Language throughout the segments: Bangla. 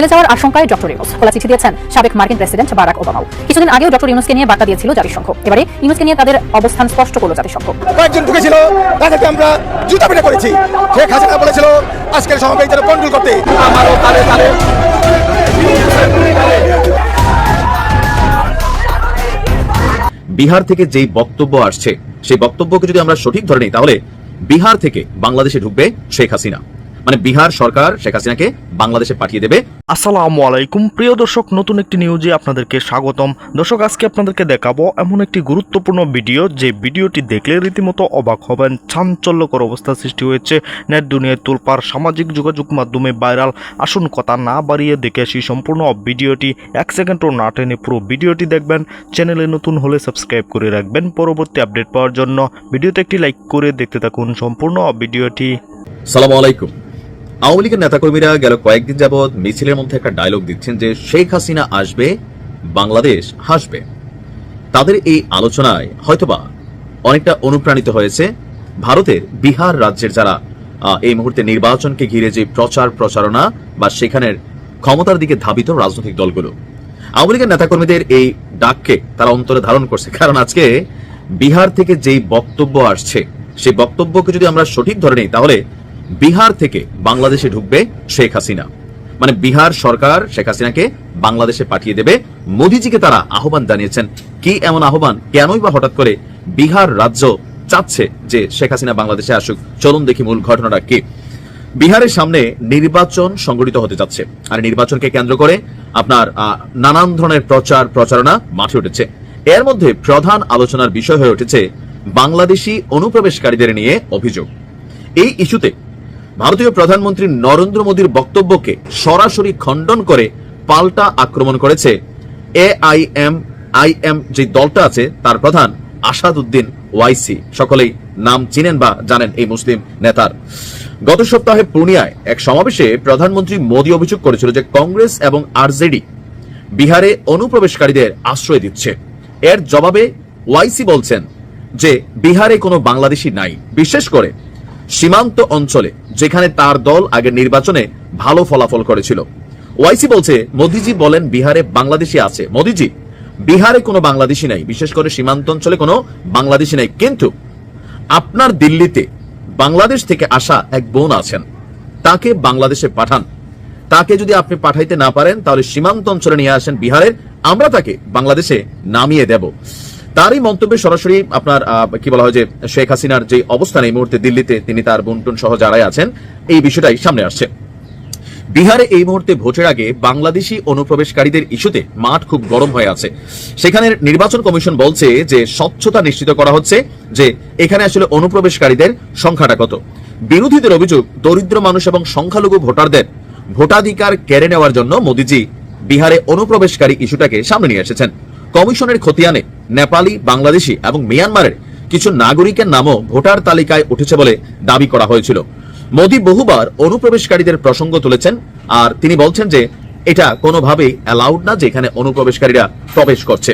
জেলে যাওয়ার আশঙ্কায় ডক্টর ইউনুস খোলা চিঠি দিয়েছেন সাবেক মার্কিন প্রেসিডেন্ট বারাক ওবামাও। কিছুদিন আগেও ডক্টর ইউনুসকে নিয়ে বার্তা দিয়েছিল জাতিসংঘ। এবারে ইউনুসকে নিয়ে তাদের অবস্থান স্পষ্ট করল জাতিসংঘ। কয়েকজন ঢুকেছিল তাদেরকে আমরা জুতা পেটা করেছি। শেখ হাসিনা বলেছিল আজকের সমাবেশ যেন কন্ট্রোল করতে। আমারও তালে তালে বিহার থেকে যেই বক্তব্য আসছে সেই বক্তব্যকে যদি আমরা সঠিক ধরে নিই তাহলে বিহার থেকে বাংলাদেশে ঢুকবে শেখ হাসিনা। মানে বিহার সরকার শেখ হাসিনাকে বাংলাদেশে পাঠিয়ে দেবে। আসসালামু আলাইকুম। প্রিয় দর্শক নতুন একটি নিউজে আপনাদেরকে স্বাগতম। দর্শক আজকে আপনাদেরকে দেখাবো এমন একটি গুরুত্বপূর্ণ ভিডিও যে ভিডিওটি দেখলে রীতিমতো অবাক হবেন। চাঞ্চল্যকর অবস্থা সৃষ্টি হয়েছে। নেট দুনিয়ায় তুলপার সামাজিক যোগাযোগ মাধ্যমে ভাইরাল আসুন কথা না বাড়িয়ে দেখে আসি সম্পূর্ণ ভিডিওটি এক সেকেন্ডও না টেনে পুরো ভিডিওটি দেখবেন। চ্যানেলে নতুন হলে সাবস্ক্রাইব করে রাখবেন পরবর্তী আপডেট পাওয়ার জন্য। ভিডিওতে একটি লাইক করে দেখতে থাকুন সম্পূর্ণ ভিডিওটি সালাম আলাইকুম। আওয়ামী লীগের নেতাকর্মীরা গেল কয়েকদিন যাবৎ মিছিলের মধ্যে একটা ডায়লগ দিচ্ছেন যে শেখ হাসিনা আসবে, বাংলাদেশ হাসবে। তাদের এই আলোচনায় হয়তোবা অনেকটা অনুপ্রাণিত হয়েছে ভারতের বিহার রাজ্যের যারা এই মুহূর্তে নির্বাচনকে ঘিরে যে প্রচার প্রচারণা বা সেখানের ক্ষমতার দিকে ধাবিত রাজনৈতিক দলগুলো। আওয়ামী লীগের নেতাকর্মীদের এই ডাককে তারা অন্তরে ধারণ করছে। কারণ আজকে বিহার থেকে যেই বক্তব্য আসছে, সেই বক্তব্যকে যদি আমরা সঠিক ধরে নিই, তাহলে বিহার থেকে বাংলাদেশে ঢুকবে শেখ হাসিনা। মানে বিহার সরকার শেখ হাসিনাকে বাংলাদেশে পাঠিয়ে দেবে। মোদিজিকে তারা আহ্বান জানিয়েছেন। কি এমন আহ্বান? কেনই বা হঠাৎ করে বিহার রাজ্য চাচ্ছে যে শেখ হাসিনা বাংলাদেশে আসুক? চলুন দেখি মূল ঘটনাটা কি। বিহারের সামনে নির্বাচন সংগঠিত হতে যাচ্ছে। আর নির্বাচনকে কেন্দ্র করে আপনার নানান ধরনের প্রচার, প্রচারণা মাঠে উঠেছে। এর মধ্যে প্রধান আলোচনার বিষয় হয়ে উঠেছে বাংলাদেশি অনুপ্রবেশকারীদের নিয়ে অভিযোগ। এই ইস্যুতে ভারতীয় প্রধানমন্ত্রী নরেন্দ্র মোদীর বক্তব্যকে সরাসরি খণ্ডন করে পাল্টা আক্রমণ করেছে। এআইএম, আইএম যে দলটা আছে, তার প্রধান আসাদ উদ্দিন ওয়াইসি। সকলেই নাম চিনেন বা জানেন এই মুসলিম নেতার। গত সপ্তাহে পূর্ণিয়ায় এক সমাবেশে প্রধানমন্ত্রী মোদী অভিযোগ করেছিল যে কংগ্রেস এবং আরজেডি বিহারে অনুপ্রবেশকারীদের আশ্রয় দিচ্ছে। এর জবাবে ওয়াইসি বলছেন যে বিহারে কোনো বাংলাদেশি নাই। বিশেষ করে সীমান্ত অঞ্চলে, যেখানে তার দল আগের নির্বাচনে ভালো ফলাফল করেছিল। ওয়াইসি বলছে, মোদিজি বলেন বিহারে বাংলাদেশি আছে। মোদিজি, বিহারে কোনো বাংলাদেশি নাই, বিশেষ করে সীমান্ত অঞ্চলে কোনো বাংলাদেশি নাই। কিন্তু আপনার দিল্লিতে বাংলাদেশ থেকে আসা এক বোন আছেন, তাকে বাংলাদেশে পাঠান। তাকে যদি আপনি পাঠাইতে না পারেন, তাহলে সীমান্ত অঞ্চলে নিয়ে আসেন বিহারের, আমরা তাকে বাংলাদেশে নামিয়ে দেব। তারই মন্তব্যে সরাসরি আপনার কি বলা হয় যে শেখ হাসিনার যে অবস্থান এই মুহূর্তে দিল্লিতে, তিনি তার বন্টন সহ যারাই আছেন, এই বিষয়টাই সামনে আসছে। বিহারে এই মুহূর্তে ভোটের আগে বাংলাদেশি অনুপ্রবেশকারীদের ইস্যুতে মাঠ খুব গরম হয়ে আছে। সেখানের নির্বাচন কমিশন বলছে যে স্বচ্ছতা নিশ্চিত করা হচ্ছে যে এখানে আসলে অনুপ্রবেশকারীদের সংখ্যাটা কত। বিরোধীদের অভিযোগ, দরিদ্র মানুষ এবং সংখ্যালঘু ভোটারদের ভোটাধিকার কেড়ে নেওয়ার জন্য মোদিজি বিহারে অনুপ্রবেশকারী ইস্যুটাকে সামনে নিয়ে এসেছেন। কমিশনের খতিয়ানে নেপালি, বাংলাদেশি এবং মিয়ানমারের কিছু নাগরিকের নামও ভোটার তালিকায় উঠেছে বলে দাবি করা হয়েছিল। মোদি বহুবার অনুপ্রবেশকারীদের প্রসঙ্গ তুলেছেন আর তিনি বলছেন যে এটা কোনোভাবেই অ্যালাউড না যে এখানে অনুপ্রবেশকারীরা প্রবেশ করছে।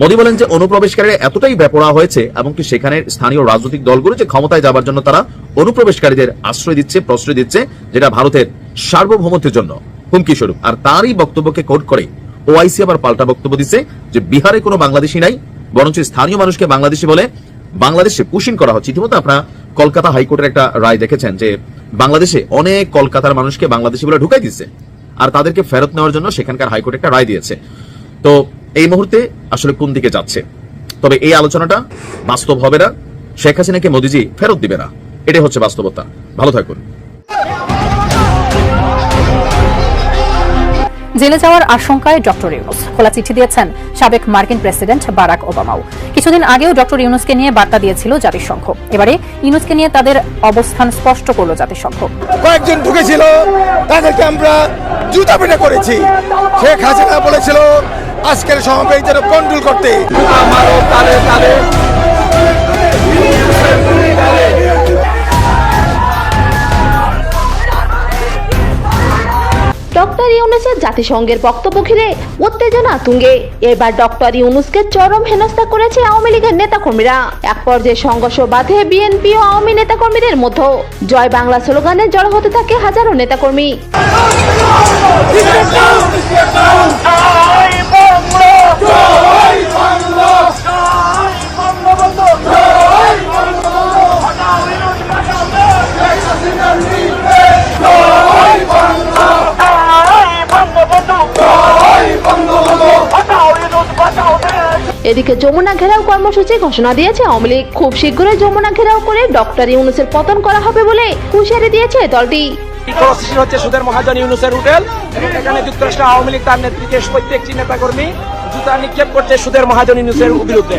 মোদি বলেন যে অনুপ্রবেশকারীরা এতটাই ব্যাপরা হয়েছে এমনকি সেখানে স্থানীয় রাজনৈতিক দলগুলো যে ক্ষমতায় যাবার জন্য তারা অনুপ্রবেশকারীদের আশ্রয় দিচ্ছে, প্রশ্রয় দিচ্ছে, যেটা ভারতের সার্বভৌমত্বের জন্য। হুমকি স্বরূপ। আর তারই বক্তব্যকে কোট করে ওআইসি আবার পাল্টা বক্তব্য দিচ্ছে যে বিহারে কোনো বাংলাদেশি নাই, বরঞ্চ স্থানীয় মানুষকে বাংলাদেশি বলে বাংলাদেশে পুশিং করা হচ্ছে। ইতিমধ্যে আপনারা কলকাতা হাইকোর্টের একটা রায় দেখেছেন যে বাংলাদেশে অনেক কলকাতার মানুষকে বাংলাদেশি বলে ঢুকাই দিচ্ছে আর তাদেরকে ফেরত নেওয়ার জন্য সেখানকার হাইকোর্ট একটা রায় দিয়েছে। তো এই মুহূর্তে আসলে কোন দিকে যাচ্ছে? তবে এই আলোচনাটা বাস্তব হবে না। শেখ হাসিনাকে মোদিজি ফেরত দিবে না। এটাই হচ্ছে বাস্তবতা। ভালো থাকুন। জেলে যাওয়ার আশঙ্কায় ডক্টর ইউনুস। খোলা চিঠি দিয়েছেন সাবেক মার্কিন প্রেসিডেন্ট বারাক ওবামাও। কিছুদিন আগেও ডক্টর ইউনুসকে নিয়ে বার্তা দিয়েছিল জাতিসংঘ। এবারে ইউনুসকে নিয়ে তাদের অবস্থান স্পষ্ট করল জাতিসংঘ। কয়েকজন ঢুকেছিল তাদেরকে আমরা জুতা পেটা করেছি। শেখ হাসিনা বলেছিল আজকের সমাবেশ যেন কন্ট্রোল করতে। আমারও তালে তালে ডক্টর জাতিসংঘের বক্তব্য ঘিরে উত্তেজনা তুঙ্গে। এবার ডক্টর ইউনুসকে চরম হেনস্থা করেছে আওয়ামী লীগের নেতাকর্মীরা। এক পর্যায়ে সংঘর্ষ বাধে বিএনপি ও আওয়ামী নেতাকর্মীদের মধ্যে। জয় বাংলা স্লোগানে জড়ো হতে থাকে হাজারো নেতাকর্মী। এদিকে যমুনা ঘেরাও কর্মসূচি ঘোষণা দিয়েছে। আওয়ামী লীগ খুব শীঘ্রই যমুনা ঘেরাও করে ডক্টর ইউনুসের পতন করা হবে বলে হুঁশিয়ারি দিয়েছে দলটি। সৃষ্টি হচ্ছে সুদের মহাজন ইউনুসের হোটেল এখানে যুক্তরাষ্ট্র আওয়ামী লীগ তার নেতৃত্বে প্রত্যেকটি নেতাকর্মী জুতা নিক্ষেপ করছে সুদের মহাজন ইউনুসের বিরুদ্ধে